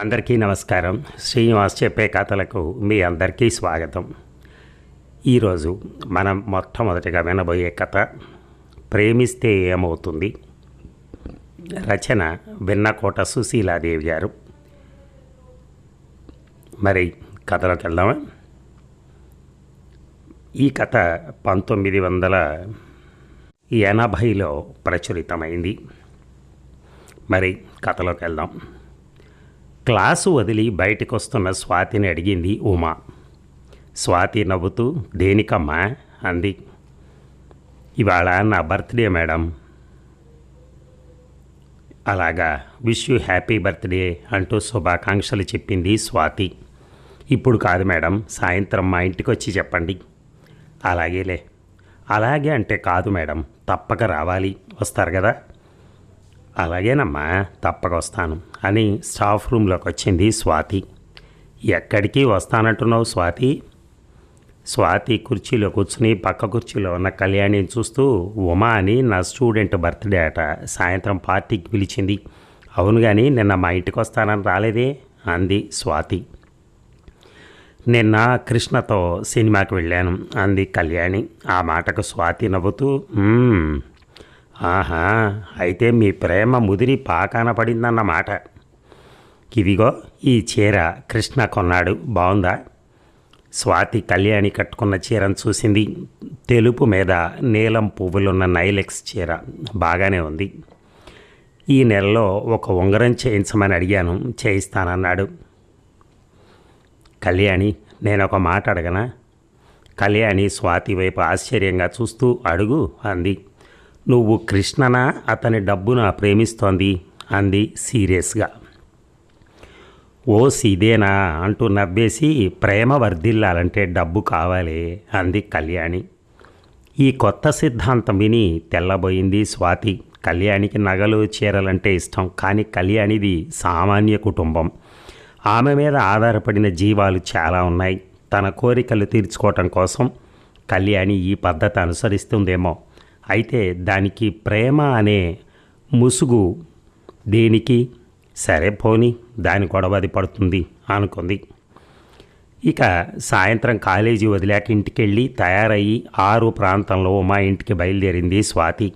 అందరికీ నమస్కారం. శ్రీనివాస్ చెప్పే కథలకు మీ అందరికీ స్వాగతం. ఈరోజు మనం మొట్టమొదటిగా వినబోయే కథ ప్రేమిస్తే ఏమవుతుంది? రచన విన్నకోట సుశీలాదేవి గారు. మరి కథలోకి వెళ్దామా? ఈ కథ పంతొమ్మిది వందల ఎనభైలో ప్రచురితమైంది. మరి కథలోకి వెళ్దాం. క్లాసు వదిలి బయటకొస్తున్న వస్తున్న స్వాతిని అడిగింది ఉమా. స్వాతి నవ్వుతూ దేనికమ్మా? అంది. ఇవాళ నా బర్త్డే మేడం. అలాగా విష్ యూ హ్యాపీ బర్త్డే అంటూ శుభాకాంక్షలు చెప్పింది స్వాతి. ఇప్పుడు కాదు మేడం సాయంత్రం మా ఇంటికి వచ్చి చెప్పండి. అలాగేలే. అలాగే అంటే కాదు మేడం తప్పక రావాలి వస్తారు కదా. అలాగేనమ్మా తప్పక వస్తాను. అని స్టాఫ్ రూమ్లోకి వచ్చింది స్వాతి. ఎక్కడికి వస్తానంటున్నావు స్వాతి? స్వాతి కుర్చీలో కూర్చుని పక్క కుర్చీలో ఉన్న కళ్యాణిని చూస్తూ ఉమా అని నా స్టూడెంట్ బర్త్డే అట సాయంత్రం పార్టీకి పిలిచింది. అవును కానీ నిన్న మా ఇంటికి వస్తానని రాలేదే? అంది స్వాతి. నిన్న కృష్ణతో సినిమాకి వెళ్ళాను అంది కళ్యాణి. ఆ మాటకు స్వాతి నవ్వుతూ ఆహా అయితే మీ ప్రేమ ముదిరి పాకాన పడిందన్నమాట. ఇదిగో ఈ చీర కృష్ణ కొన్నాడు. బాగుందా స్వాతి కళ్యాణి కట్టుకున్న చీరను చూసింది. తెలుపు మీద నీలం పువ్వులున్న నైలెక్స్ చీర. బాగానే ఉంది. ఈ నెలలో ఒక ఉంగరం చేయించమని అడిగాను. చేయిస్తానన్నాడు. కళ్యాణి నేను ఒక మాట అడగనా? కళ్యాణి స్వాతి వైపు ఆశ్చర్యంగా చూస్తూ అడుగు అంది. నువ్వు కృష్ణనా? అతని డబ్బున ప్రేమిస్తోంది అంది సీరియస్గా. ఓ సీదేనా? అంటూ నవ్వేసి ప్రేమ వర్ధిల్లాలంటే డబ్బు కావాలి అంది కళ్యాణి. ఈ కొత్త సిద్ధాంతం విని తెల్లబోయింది స్వాతి. కళ్యాణికి నగలు చీరలంటే ఇష్టం కానీ కళ్యాణిది సామాన్య కుటుంబం. ఆమె మీద ఆధారపడిన జీవాలు చాలా ఉన్నాయి. తన కోరికలు తీర్చుకోవటం కోసం కళ్యాణి ఈ పద్ధతి అనుసరిస్తుందేమో అయితే దానికి ప్రేమ అనే ముసుగు దేనికి? సరే పోని దాని గొడవది పడుతుంది అనుకుంది. ఇక సాయంత్రం కాలేజీ వదిలాక ఇంటికెళ్ళి తయారయ్యి ఆరు ప్రాంతంలో ఉమా ఇంటికి బయలుదేరింది స్వాతి.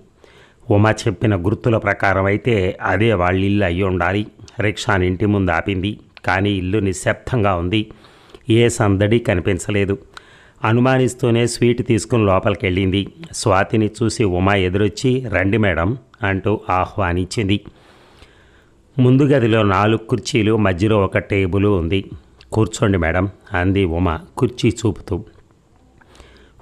ఉమా చెప్పిన గుర్తుల ప్రకారం అయితే అదే వాళ్ళ ఇల్లు అయ్యి ఉండాలి. రిక్షాని ఇంటి ముందు ఆపింది. కానీ ఇల్లు నిశ్శబ్దంగా ఉంది. ఏ సందడి కనిపించలేదు. అనుమానిస్తూనే స్వీట్ తీసుకుని లోపలికి వెళ్ళింది స్వాతిని చూసి ఉమా ఎదురొచ్చి రండి మేడం అంటూ ఆహ్వానించింది. ముందు గదిలో నాలుగు కుర్చీలు మధ్యలో ఒక టేబుల్ ఉంది. కూర్చోండి మేడం అంది ఉమ కుర్చీ చూపుతూ.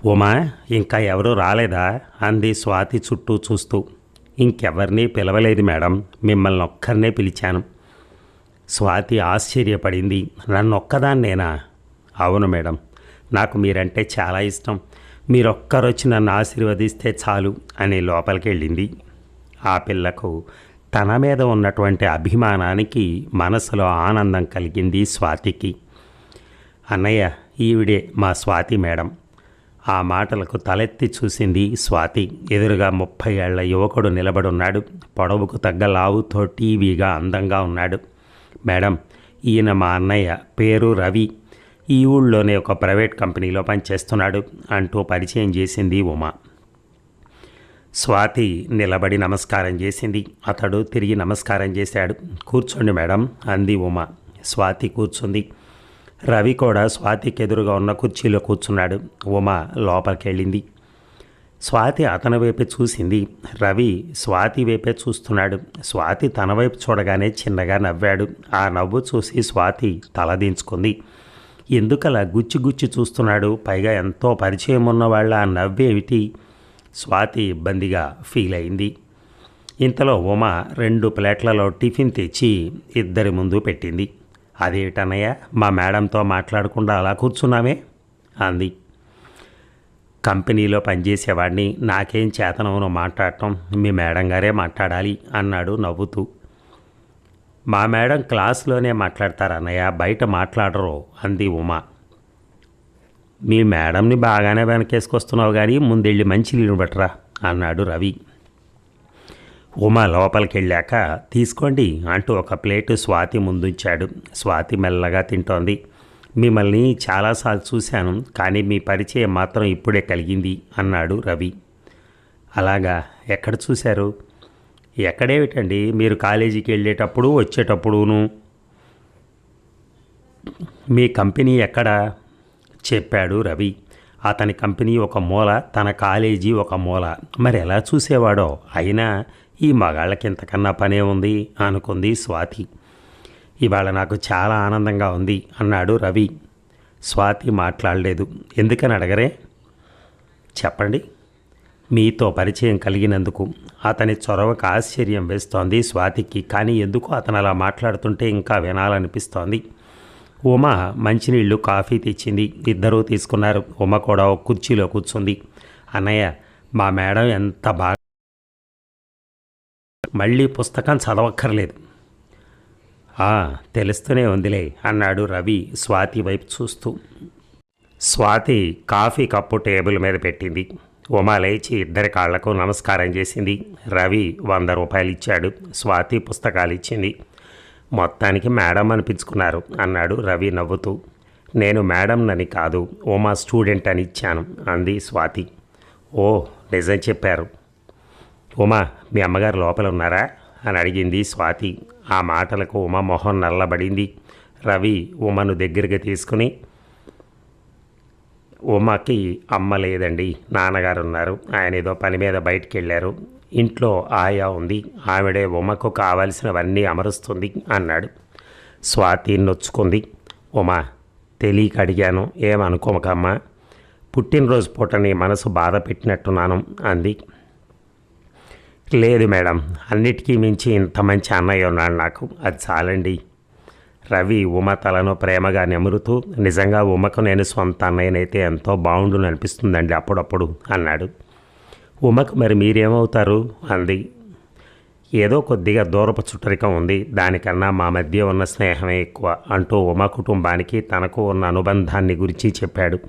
ఉమా ఇంకా ఎవరూ రాలేదా? అంది స్వాతి చుట్టూ చూస్తూ. ఇంకెవరినీ పిలవలేదు మేడం మిమ్మల్ని ఒక్కరినే పిలిచాను. స్వాతి ఆశ్చర్యపడింది. నన్ను ఒక్కదాన్నేనా అవును మేడం నాకు మీరంటే చాలా ఇష్టం. మీరొక్కరొచ్చి నన్ను ఆశీర్వదిస్తే చాలు అని లోపలికి వెళ్ళింది ఆ పిల్లకు తన మీద ఉన్నటువంటి అభిమానానికి మనసులో ఆనందం కలిగింది స్వాతికి. అన్నయ్య ఈవిడే మా స్వాతి మేడం. ఆ మాటలకు తలెత్తి చూసింది స్వాతి. ఎదురుగా ముప్పై ఏళ్ళ యువకుడు నిలబడున్నాడు. పొడవుకు తగ్గ లావుతో టీవీగా అందంగా ఉన్నాడు. మేడం ఈయన మా అన్నయ్య. పేరు రవి. ఈ ఊళ్ళోనే ఒక ప్రైవేట్ కంపెనీలో పనిచేస్తున్నాడు అంటూ పరిచయం చేసింది ఉమా. స్వాతి నిలబడి నమస్కారం చేసింది. అతడు తిరిగి నమస్కారం చేశాడు. కూర్చోండి మేడం అంది ఉమా. స్వాతి కూర్చుంది. రవి కూడా స్వాతికి ఎదురుగా ఉన్న కుర్చీలో కూర్చున్నాడు. ఉమ లోపలికి వెళ్ళింది స్వాతి అతని వైపే చూసింది. రవి స్వాతి వైపే చూస్తున్నాడు. స్వాతి తన వైపు చూడగానే చిన్నగా నవ్వాడు. ఆ నవ్వు చూసి స్వాతి తలదించుకుంది ఎందుకలా గుచ్చి గుచ్చి చూస్తున్నాడు? పైగా ఎంతో పరిచయం ఉన్నవాళ్ళ ఆ నవ్వేమిటి? స్వాతి ఇబ్బందిగా ఫీల్ అయింది. ఇంతలో ఉమ రెండు ప్లేట్లలో టిఫిన్ తెచ్చి ఇద్దరి ముందు పెట్టింది. అదేటన్నయ్య మా మేడంతో మాట్లాడకుండా అలా కూర్చున్నామే? అంది. కంపెనీలో పనిచేసేవాడిని నాకేం చేతనవును మాట్లాడటం? మీ మేడం గారే మాట్లాడాలి అన్నాడు నవ్వుతూ. మా మేడం క్లాస్లోనే మాట్లాడతారు అన్నయ్య బయట మాట్లాడరు అంది ఉమా. మీ మేడంని బాగానే వెనకేసుకొస్తున్నావు కానీ ముందెళ్ళి మంచి నీళ్ళు పెట్టరా అన్నాడు రవి. ఉమా లోపలికి వెళ్ళాక తీసుకోండి అంటూ ఒక ప్లేటు స్వాతి ముందుంచాడు. స్వాతి మెల్లగా తింటోంది. మిమ్మల్ని చాలాసార్లు చూశాను కానీ మీ పరిచయం మాత్రం ఇప్పుడే కలిగింది అన్నాడు రవి. అలాగా ఎక్కడ చూశారు? ఎక్కడేమిటండి మీరు కాలేజీకి వెళ్ళేటప్పుడు వచ్చేటప్పుడును. మీ కంపెనీ ఎక్కడ? చెప్పాడు రవి. అతని కంపెనీ ఒక మూల తన కాలేజీ ఒక మూల. మరి ఎలా చూసేవాడో? అయినా ఈ మగాళ్ళకి ఇంతకన్నా పనే ఉంది అనుకుంది స్వాతి. ఇవాళ నాకు చాలా ఆనందంగా ఉంది అన్నాడు రవి. స్వాతి మాట్లాడలేదు. ఎందుకని అడగరే? చెప్పండి. మీతో పరిచయం కలిగినందుకు అతని చొరవకు ఆశ్చర్యం వేస్తోంది స్వాతికి. కానీ ఎందుకు అతను అలా మాట్లాడుతుంటే ఇంకా వినాలనిపిస్తోంది. ఉమ మంచినీళ్ళు కాఫీ తెచ్చింది. ఇద్దరూ తీసుకున్నారు. ఉమ కూడా ఒక కుర్చీలో కూర్చుంది. అన్నయ్య మా మేడం ఎంత బాగా మళ్ళీ పుస్తకం చదవక్కర్లేదు. తెలుస్తూనే ఉందిలే అన్నాడు రవి స్వాతి వైపు చూస్తూ. స్వాతి కాఫీ కప్పు టేబుల్ మీద పెట్టింది. ఉమా లేచి ఇద్దరి కాళ్ళకు నమస్కారం చేసింది. రవి వంద రూపాయలు ఇచ్చాడు. స్వాతి పుస్తకాలు ఇచ్చింది. మొత్తానికి మేడం అనిపించుకున్నారు అన్నాడు రవి నవ్వుతూ. నేను మేడంనని కాదు ఉమా స్టూడెంట్ అని ఇచ్చాను అంది స్వాతి. ఓ నిజం చెప్పారు. ఉమా మీ అమ్మగారు లోపల ఉన్నారా? అని అడిగింది స్వాతి. ఆ మాటలకు ఉమ మొహం నల్లబడింది. రవి ఉమను దగ్గరికి తీసుకుని ఉమకి అమ్మ లేదండి నాన్నగారు ఉన్నారు ఆయన ఏదో పని మీద బయటికి వెళ్ళారు ఇంట్లో ఆయా ఉంది. ఆవిడే ఉమకు కావలసినవన్నీ అమరుస్తుంది అన్నాడు. స్వాతి నొచ్చుకుంది. ఉమా తెలియక అడిగాను. ఏమనుకోమకమ్మా? పుట్టినరోజు పూట నీ మనసు బాధ పెట్టినట్టున్నాను అంది. లేదు మేడం అన్నిటికీ మించి ఇంత మంచి అన్నయ్య ఉన్నాడు నాకు. అది చాలండి. రవి ఉమ తలను ప్రేమగా నెమురుతూ నిజంగా ఉమకు నేను సొంత అన్నయ్యనైతే ఎంతో బాగుండును అనిపిస్తుందండి అప్పుడప్పుడు అన్నాడు. ఉమకు మరి మీరేమవుతారు? అంది. ఏదో కొద్దిగా దూరపు చుట్టరికం ఉంది. దానికన్నా మా మధ్య ఉన్న స్నేహమే ఎక్కువ అంటూ ఉమ కుటుంబానికి తనకు ఉన్న అనుబంధాన్ని గురించి చెప్పాడు.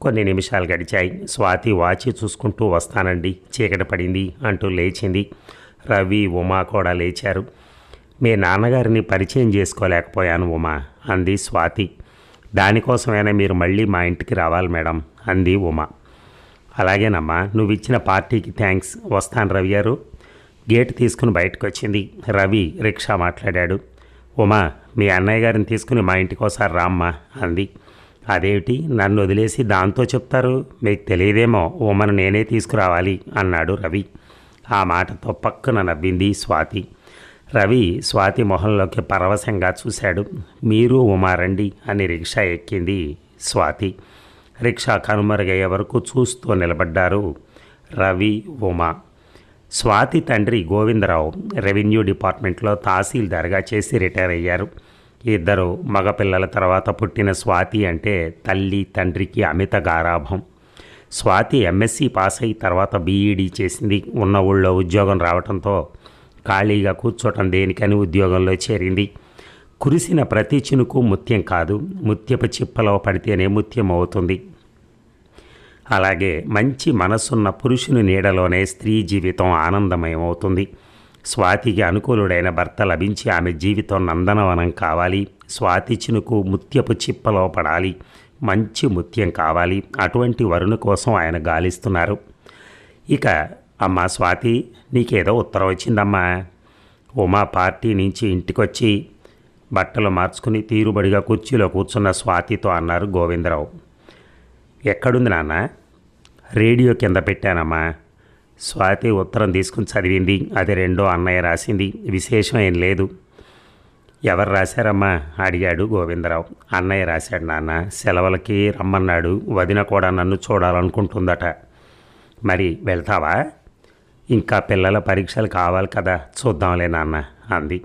కొన్ని నిమిషాలు గడిచాయి. స్వాతి వాచి చూసుకుంటూ వస్తానండి. చీకటి పడింది అంటూ లేచింది. రవి ఉమా కూడా లేచారు. మీ నాన్నగారిని పరిచయం చేసుకోలేకపోయాను ఉమా అంది స్వాతి. దానికోసమైనా మీరు మళ్ళీ మా ఇంటికి రావాలి మేడం అంది ఉమా. అలాగేనమ్మా నువ్వు ఇచ్చిన పార్టీకి థ్యాంక్స్. వస్తాను రవి గారు. గేట్ తీసుకుని బయటకు వచ్చింది రవి రిక్షా మాట్లాడాడు. ఉమా మీ అన్నయ్య గారిని తీసుకుని మా ఇంటికోసారి రామ్మా అంది. అదేమిటి నన్ను వదిలేసి దాంతో చెప్తారు? మీకు తెలియదేమో ఉమను నేనే తీసుకురావాలి అన్నాడు రవి. ఆ మాటతో పక్కన నవ్వింది స్వాతి. రవి స్వాతి మొహంలోకి పరవశంగా చూశాడు. మీరు ఉమా రండి అని రిక్షా ఎక్కింది స్వాతి. రిక్షా కనుమరుగయ్యే వరకు చూస్తూ నిలబడ్డారు రవి ఉమా. స్వాతి తండ్రి గోవిందరావు రెవెన్యూ డిపార్ట్మెంట్లో తహసీల్దార్గా చేసి రిటైర్ అయ్యారు. ఇద్దరు మగపిల్లల తర్వాత పుట్టిన స్వాతి అంటే తల్లి తండ్రికి అమిత గారాభం. స్వాతి ఎంఎస్సి పాస్ అయి తర్వాత బీఈడీ చేసింది. ఉన్న ఊళ్ళో ఉద్యోగం రావడంతో ఖాళీగా కూర్చోటం దేనికని ఉద్యోగంలో చేరింది. కురిసిన ప్రతి చినుకు ముత్యం కాదు ముత్యపు చిప్పలో పడితేనే ముత్యం అవుతుంది. అలాగే మంచి మనసున్న పురుషుని నీడలోనే స్త్రీ జీవితం ఆనందమయం అవుతుంది. స్వాతికి అనుకూలుడైన భర్త లభించి ఆమె జీవితం నందనవనం కావాలి. స్వాతి చినుకు ముత్యపు చిప్పలో పడాలి. మంచి ముత్యం కావాలి. అటువంటి వరుణ కోసం ఆయన గాలిస్తున్నారు. ఇక అమ్మా స్వాతి నీకేదో ఉత్తరం వచ్చిందమ్మా. ఉమా పార్టీ నుంచి ఇంటికొచ్చి బట్టలు మార్చుకుని తీరుబడిగా కుర్చీలో కూర్చున్న స్వాతితో అన్నారు గోవిందరావు. ఎక్కడుంది నాన్న? రేడియో కింద పెట్టానమ్మా. స్వాతి ఉత్తరం తీసుకుని చదివింది. అది రెండో అన్నయ్య రాసింది. విశేషం ఏం లేదు. ఎవరు రాశారమ్మా? అడిగాడు గోవిందరావు. అన్నయ్య రాశాడు నాన్న. సెలవులకి రమ్మన్నాడు. వదిన కూడా నన్ను చూడాలనుకుంటుందట. మరి వెళ్తావా? ఇంకా పిల్లల పరీక్షలు కావాలి కదా చూద్దాంలే నాన్న అంది.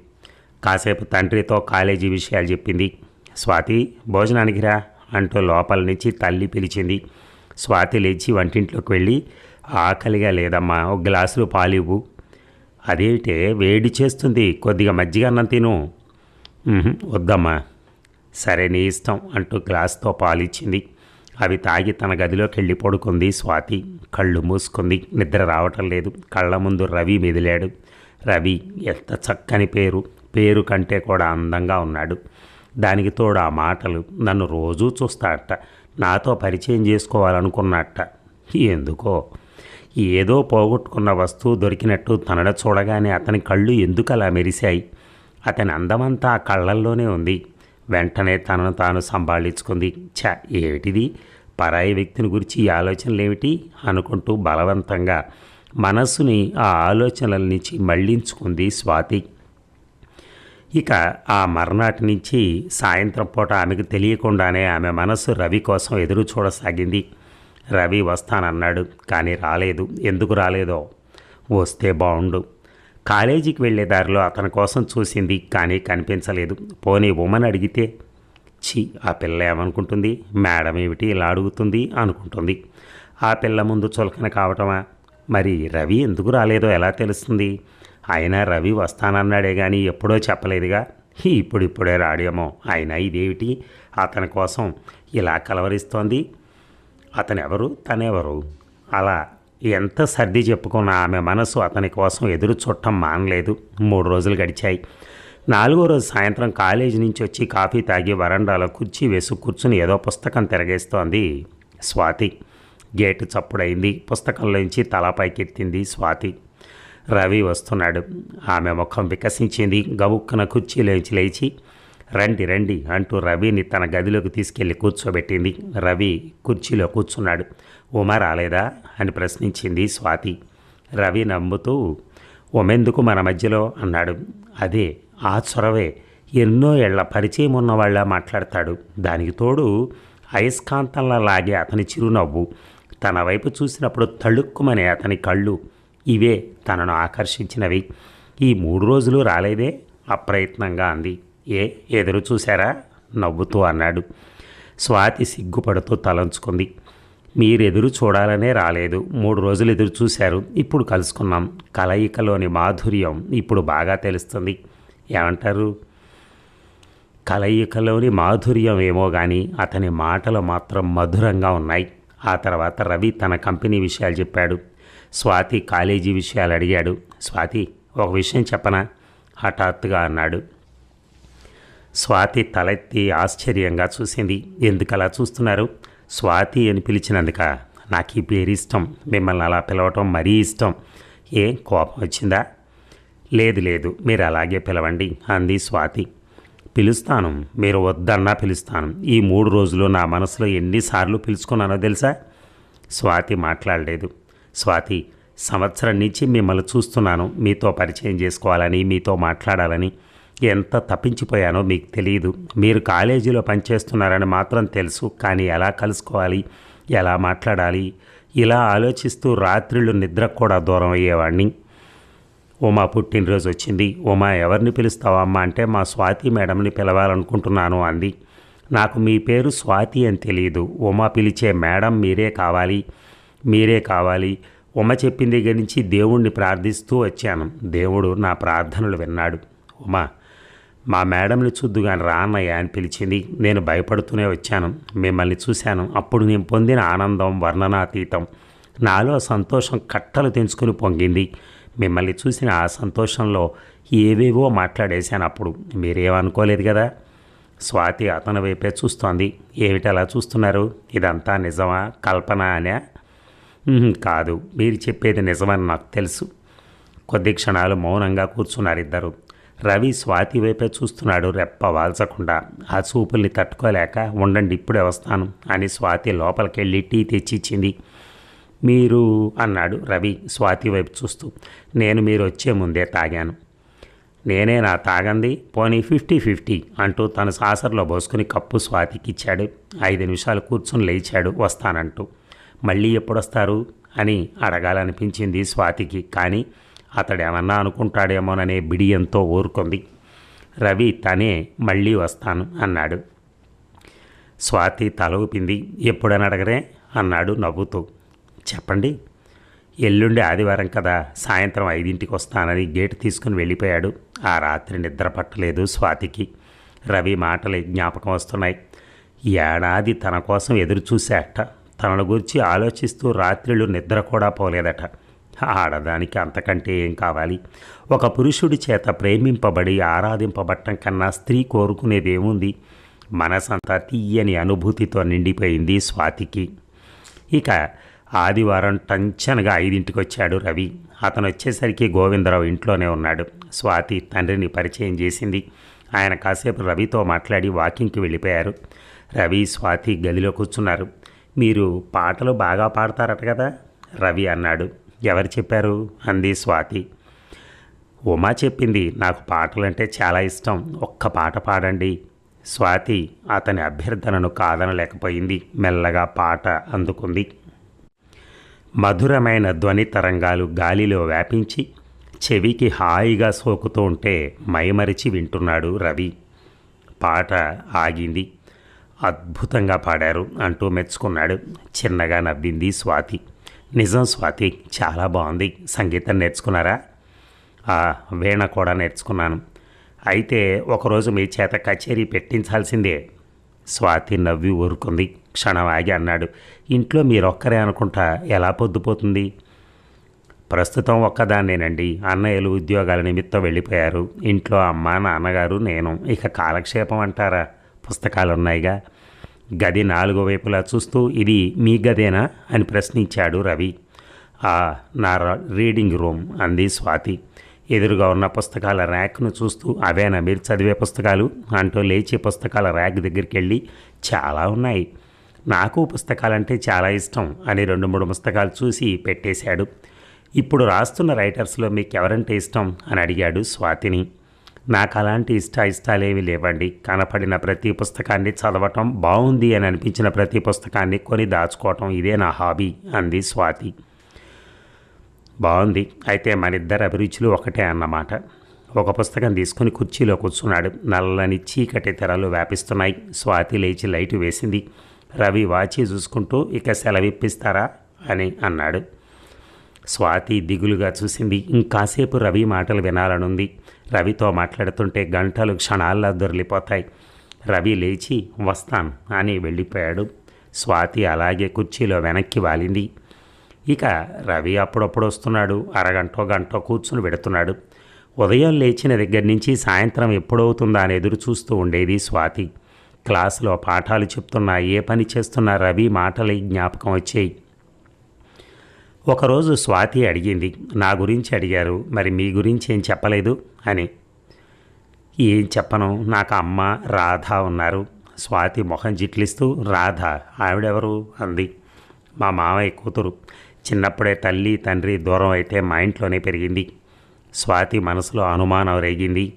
కాసేపు తండ్రితో కాలేజీ విషయాలు చెప్పింది. స్వాతి భోజనానికి రా అంటూ లోపల నుంచి తల్లి పిలిచింది. స్వాతి లేచి వంటింట్లోకి వెళ్ళి ఆకలిగా లేదమ్మా ఒక గ్లాసులు పాలు ఇవ్వు. అదేమిటే వేడి చేస్తుంది కొద్దిగా మజ్జిగ అన్నం తిను. వద్దమ్మా. సరే నీ ఇష్టం అంటూ గ్లాస్తో పాలిచ్చింది అవి తాగి తన గదిలోకి వెళ్ళి పడుకుంది స్వాతి. కళ్ళు మూసుకుంది. నిద్ర రావటం లేదు. కళ్ళ ముందు రవి మెదిలాడు. రవి ఎంత చక్కని పేరు. పేరు కంటే కూడా అందంగా ఉన్నాడు. దానికి తోడు ఆ మాటలు నన్ను రోజూ చూస్తాడట నాతో పరిచయం చేసుకోవాలనుకున్నట్ట ఎందుకో? ఏదో పోగొట్టుకున్న వస్తువు దొరికినట్టు తనడ చూడగానే అతని కళ్ళు ఎందుకు అలా మెరిశాయి? అతని అందమంతా ఆ కళ్ళల్లోనే ఉంది. వెంటనే తనను తాను సంభాళించుకుంది. ఛ ఏమిటిది? పరాయి వ్యక్తిని గురించి ఈ ఆలోచనలు ఏమిటి అనుకుంటూ బలవంతంగా మనస్సుని ఆ ఆలోచనల నుంచి మళ్ళించుకుంది స్వాతి. ఇక ఆ మర్నాటి నుంచి సాయంత్రం పూట ఆమెకు తెలియకుండానే ఆమె మనస్సు రవి కోసం ఎదురు చూడసాగింది. రవి వస్తానన్నాడు కానీ రాలేదు. ఎందుకు రాలేదో? వస్తే బాగుండు కాలేజీకి వెళ్ళే దారిలో అతని కోసం చూసింది కానీ కనిపించలేదు. పోనీ ఉమన్ అడిగితే ఛీ ఆ పిల్ల ఏమనుకుంటుంది? మేడం ఏమిటి ఇలా అడుగుతుంది? అనుకుంటుంది. ఆ పిల్ల ముందు చులకన కావటమా? మరి రవి ఎందుకు రాలేదో ఎలా తెలుస్తుంది? అయినా రవి వస్తానన్నాడే కానీ ఎప్పుడో చెప్పలేదుగా. ఇప్పుడిప్పుడే రాడేమో. అయినా ఇదేమిటి? అతని కోసం ఇలా కలవరిస్తోంది. అతనెవరు? తనెవరు? అలా ఎంత సర్ది చెప్పుకున్న ఆమె మనసు అతని కోసం ఎదురు చూడటం మానలేదు. మూడు రోజులు గడిచాయి. నాలుగో రోజు సాయంత్రం కాలేజీ నుంచి వచ్చి కాఫీ తాగి వరండాలో కుర్చీ వేసి కూర్చుని ఏదో పుస్తకం తిరగేస్తోంది స్వాతి. గేటు చప్పుడైంది. పుస్తకంలోంచి తల పైకెత్తింది స్వాతి. రవి వస్తున్నాడు. ఆమె ముఖం వికసించింది. గబుక్కున కుర్చీలోంచి లేచి రండి రండి అంటూ రవిని తన గదిలోకి తీసుకెళ్ళి కూర్చోబెట్టింది. రవి కుర్చీలో కూర్చున్నాడు. ఉమా రాలేదా? అని ప్రశ్నించింది స్వాతి. రవి నమ్ముతూ ఉమెందుకు మన మధ్యలో? అన్నాడు. అదే ఆ చొరవే. ఎన్నో ఏళ్ళ పరిచయం ఉన్నవాళ్ళ మాట్లాడతాడు. దానికి తోడు అయస్కాంతంలా లాగే అతని చిరునవ్వు. తన వైపు చూసినప్పుడు తళుక్కుమనే అతని కళ్ళు. ఇవే తనను ఆకర్షించినవి. ఈ మూడు రోజులు రాలేదే? అప్రయత్నంగా అంది. ఏ ఎదురు చూశారా? నవ్వుతూ అన్నాడు. స్వాతి సిగ్గుపడుతూ తలంచుకుంది. మీరు ఎదురు చూడాలనే రాలేదు. మూడు రోజులు ఎదురు చూశారు. ఇప్పుడు కలుసుకున్నాం. కలయికలోని మాధుర్యం ఇప్పుడు బాగా తెలుస్తుంది. ఏమంటారు? కలయికలోని మాధుర్యం ఏమో కానీ అతని మాటలు మాత్రం మధురంగా ఉన్నాయి. ఆ తర్వాత రవి తన కంపెనీ విషయాలు చెప్పాడు. స్వాతి కాలేజీ విషయాలు అడిగాడు. స్వాతి ఒక విషయం చెప్పనా? హఠాత్తుగా అన్నాడు. స్వాతి తలెత్తి ఆశ్చర్యంగా చూసింది. ఎందుకు అలా చూస్తున్నారు? స్వాతి అని పిలిచినందుక నాకు ఈ పేరు ఇష్టం మిమ్మల్ని అలా పిలవటం మరీ ఇష్టం. ఏ కోపం వచ్చిందా? లేదు లేదు మీరు అలాగే పిలవండి అంది స్వాతి. పిలుస్తాను మీరు వద్దన్నా పిలుస్తాను. ఈ మూడు రోజులు నా మనసులో ఎన్నిసార్లు పిలుచుకున్నానో తెలుసా? స్వాతి మాట్లాడలేదు. స్వాతి సంవత్సరం నుంచి మిమ్మల్ని చూస్తున్నాను మీతో పరిచయం చేసుకోవాలని మీతో మాట్లాడాలని. ఎంత తప్పించిపోయానో మీకు తెలియదు మీరు కాలేజీలో పనిచేస్తున్నారని మాత్రం తెలుసు కానీ ఎలా కలుసుకోవాలి? ఎలా మాట్లాడాలి? ఇలా ఆలోచిస్తూ రాత్రిళ్ళు నిద్రకు కూడా దూరం అయ్యేవాడిని ఉమా పుట్టినరోజు వచ్చింది. ఉమా ఎవరిని పిలుస్తావమ్మా అంటే మా స్వాతి మేడంని పిలవాలనుకుంటున్నాను అంది. నాకు మీ పేరు స్వాతి అని తెలియదు ఉమా పిలిచే మేడం మీరే కావాలి. మీరే కావాలి. ఉమ చెప్పిన దగ్గర నుంచి దేవుణ్ణి ప్రార్థిస్తూ వచ్చాను. దేవుడు నా ప్రార్థనలు విన్నాడు. ఉమా మా మేడంని చూద్దుగాని రా అన్నయ్య అని పిలిచింది. నేను భయపడుతూనే వచ్చాను. మిమ్మల్ని చూశాను. అప్పుడు నేను పొందిన ఆనందం వర్ణనాతీతం. నాలో సంతోషం కట్టలు తెంచుకుని పొంగింది. మిమ్మల్ని చూసిన ఆ సంతోషంలో ఏవేవో మాట్లాడేశాను అప్పుడు మీరేమనుకోలేదు కదా? స్వాతి అతని వైపే చూస్తోంది. ఏమిటి అలా చూస్తున్నారు? ఇదంతా నిజమా? కల్పన అనే? కాదు. మీరు చెప్పేది నిజమని నాకు తెలుసు. కొద్ది క్షణాలు మౌనంగా కూర్చున్నారు ఇద్దరు. రవి స్వాతి వైపే చూస్తున్నాడు రెప్ప వాల్చకుండా. ఆ చూపుల్ని తట్టుకోలేక ఉండండి ఇప్పుడే వస్తాను అని స్వాతి లోపలికెళ్ళి టీ తెచ్చిచ్చింది. మీరు అన్నాడు రవి స్వాతి వైపు చూస్తూ. నేను మీరు వచ్చే ముందే తాగాను. నేనే నా తాగంది. పోనీ ఫిఫ్టీ ఫిఫ్టీ అంటూ తన సాసర్లో పోసుకుని కప్పు స్వాతికి ఇచ్చాడు. ఐదు నిమిషాలు కూర్చుని లేచాడు వస్తానంటూ. మళ్ళీ ఎప్పుడొస్తారు? అని అడగాలనిపించింది స్వాతికి. కానీ అతడేమన్నా అనుకుంటాడేమోననే బిడియంతో ఊరుకుంది. రవి తనే మళ్ళీ వస్తాను అన్నాడు. స్వాతి తల ఊపింది. ఎప్పుడని అడగరే? అన్నాడు నవ్వుతూ. చెప్పండి. ఎల్లుండి ఆదివారం కదా సాయంత్రం ఐదింటికి వస్తానని గేటు తీసుకుని వెళ్ళిపోయాడు. ఆ రాత్రి నిద్ర పట్టలేదు స్వాతికి. రవి మాటలు జ్ఞాపకం వస్తున్నాయి. ఏడాది తన కోసం ఎదురు చూశాట తనను గురించి ఆలోచిస్తూ రాత్రిళ్ళు నిద్ర కూడా పోలేదట. ఆడదానికి అంతకంటే ఏం కావాలి? ఒక పురుషుడి చేత ప్రేమింపబడి ఆరాధింపబట్టం కన్నా స్త్రీ కోరుకునేదేముంది మనసంతా తీయని అనుభూతితో నిండిపోయింది స్వాతికి. ఇక ఆదివారం టంచనగా ఐదింటికి వచ్చాడు రవి. అతను వచ్చేసరికి గోవిందరావు ఇంట్లోనే ఉన్నాడు. స్వాతి తండ్రిని పరిచయం చేసింది. ఆయన కాసేపు రవితో మాట్లాడి వాకింగ్కి వెళ్ళిపోయారు. రవి స్వాతి గదిలో కూర్చున్నారు. మీరు పాటలు బాగా పాడతారట కదా? రవి అన్నాడు. ఎవరు చెప్పారు? అంది స్వాతి. ఉమా చెప్పింది నాకు పాటలంటే చాలా ఇష్టం. ఒక్క పాట పాడండి. స్వాతి అతని అభ్యర్థనను కాదనలేకపోయింది. మెల్లగా పాట అందుకుంది. మధురమైన ధ్వని తరంగాలు గాలిలో వ్యాపించి చెవికి హాయిగా సోకుతూ ఉంటే మైమరిచి వింటున్నాడు రవి. పాట ఆగింది. అద్భుతంగా పాడారు అంటూ మెచ్చుకున్నాడు. చిన్నగా నవ్వింది స్వాతి. నిజం స్వాతి చాలా బాగుంది. సంగీతం నేర్చుకున్నారా? "ఆ, వీణ కూడా నేర్చుకున్నాను. అయితే ఒకరోజు మీ చేత కచేరీ పెట్టించాల్సిందే. స్వాతి నవ్వి ఊరుకుంది. క్షణం ఆగి అన్నాడు. ఇంట్లో మీరొక్కరే అనుకుంటా ఎలా పొద్దుపోతుంది? ప్రస్తుతం ఒక్కదాన్నేనండి. అన్నయ్యలు ఉద్యోగాల నిమిత్తం వెళ్ళిపోయారు. ఇంట్లో అమ్మ నాన్నగారు నేను. ఇక కాలక్షేపం అంటారా? పుస్తకాలు ఉన్నాయిగా గది నాలుగు వైపులా చూస్తూ ఇది మీ గదేనా? అని ప్రశ్నించాడు రవి. ఆ నా రీడింగ్ రూమ్ అంది స్వాతి. ఎదురుగా ఉన్న పుస్తకాల ర్యాక్ను చూస్తూ అవేనా మీరు చదివే పుస్తకాలు? అంటూ లేచి పుస్తకాల ర్యాక్ దగ్గరికి వెళ్ళి చాలా ఉన్నాయి. నాకు పుస్తకాలంటే చాలా ఇష్టం అని రెండు మూడు పుస్తకాలు చూసి పెట్టేశాడు. ఇప్పుడు రాస్తున్న రైటర్స్లో మీకు ఎవరంటే ఇష్టం? అని అడిగాడు స్వాతిని. నాకు అలాంటి ఇష్ట ఇష్టాలేవి లేవండి. కనపడిన ప్రతి పుస్తకాన్ని చదవటం బాగుంది అని అనిపించిన ప్రతి పుస్తకాన్ని కొని దాచుకోవటం ఇదే నా హాబీ అంది స్వాతి. బాగుంది అయితే మనిద్దరి అభిరుచులు ఒకటే అన్నమాట. ఒక పుస్తకం తీసుకుని కుర్చీలో కూర్చున్నాడు. నల్లని చీకటి తెరలు వ్యాపిస్తున్నాయి. స్వాతి లేచి లైటు వేసింది. రవి వాచి చూసుకుంటూ ఇక సెలవిప్పిస్తారా? అని అన్నాడు. స్వాతి దిగులుగా చూసింది. ఇంకాసేపు రవి మాటలు వినాలనుంది. రవితో మాట్లాడుతుంటే గంటలు క్షణాల్లో దొరిలిపోతాయి రవి లేచి వస్తాను అని వెళ్ళిపోయాడు. స్వాతి అలాగే కుర్చీలో వెనక్కి వాలింది. ఇక రవి అప్పుడప్పుడు వస్తున్నాడు. అరగంటో గంటో కూర్చుని పెడుతున్నాడు. ఉదయం లేచిన దగ్గర నుంచి సాయంత్రం ఎప్పుడవుతుందా అని ఎదురు చూస్తూ ఉండేది స్వాతి. క్లాసులో పాఠాలు చెప్తున్నా ఏ పని చేస్తున్నా రవి మాటలు జ్ఞాపకం వచ్చాయి. ఒకరోజు స్వాతి అడిగింది నా గురించి అడిగారు మరి మీ గురించి ఏం చెప్పలేదు అని. ఏం చెప్పను నాకు అమ్మ రాధ ఉన్నారు. స్వాతి మొహం జిట్లిస్తూ రాధ ఆవిడెవరు? అంది. మా మామయ్య కూతురు. చిన్నప్పుడే తల్లి తండ్రి దూరం అయితే మా ఇంట్లోనే పెరిగింది. స్వాతి మనసులో అనుమానం రేగింది.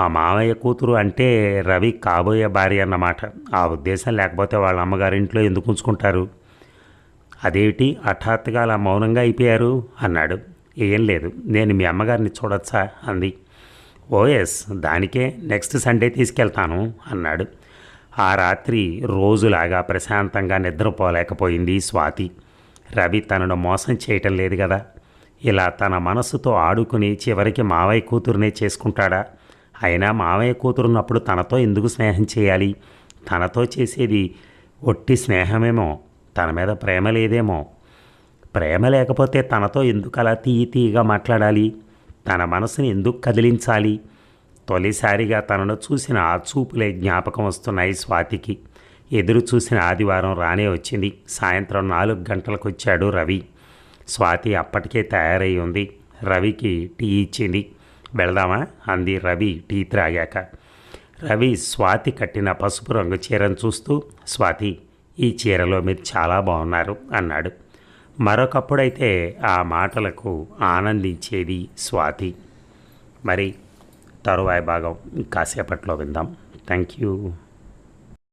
ఆ మామయ్య కూతురు అంటే రవి కాబోయే భార్య అన్నమాట. ఆ ఉద్దేశం లేకపోతే వాళ్ళ అమ్మగారింట్లో ఎందుకు ఉంచుకుంటారు? అదేమిటి? హఠాత్తుగా అలా మౌనంగా అయిపోయారు? అన్నాడు. ఏం లేదు. నేను మీ అమ్మగారిని చూడొచ్చా? అంది. ఓఎస్ దానికే నెక్స్ట్ సండే తీసుకెళ్తాను అన్నాడు. ఆ రాత్రి రోజులాగా ప్రశాంతంగా నిద్రపోలేకపోయింది స్వాతి. రవి తనను మోసం చేయటం లేదు కదా. ఇలా తన మనసుతో ఆడుకుని చివరికి మావయ్య కూతురునే చేసుకుంటాడా? అయినా మామయ్య కూతురున్నప్పుడు తనతో ఎందుకు స్నేహం చేయాలి? తనతో చేసేది ఒట్టి స్నేహమేమో తన మీద ప్రేమ లేదేమో. ప్రేమ లేకపోతే తనతో ఎందుకు అలా తీయి తీయగా మాట్లాడాలి? తన మనసుని ఎందుకు కదిలించాలి? తొలిసారిగా తనను చూసిన ఆ చూపులే జ్ఞాపకం వస్తున్నాయి స్వాతికి. ఎదురు చూసిన ఆదివారం రానే వచ్చింది. సాయంత్రం నాలుగు గంటలకు వచ్చాడు రవి. స్వాతి అప్పటికే తయారై ఉంది. రవికి టీ ఇచ్చింది. వెళదామా? అంది రవి టీ త్రాగాక. రవి స్వాతి కట్టిన పసుపు రంగు చీరను చూస్తూ స్వాతి ఈ చీరలో మీరు చాలా బాగున్నారు అన్నాడు. మరొకప్పుడైతే ఆ మాటలకు ఆనందించేది స్వాతి. మరి తరువాయి భాగం కాసేపట్లో విందాం. Thank you.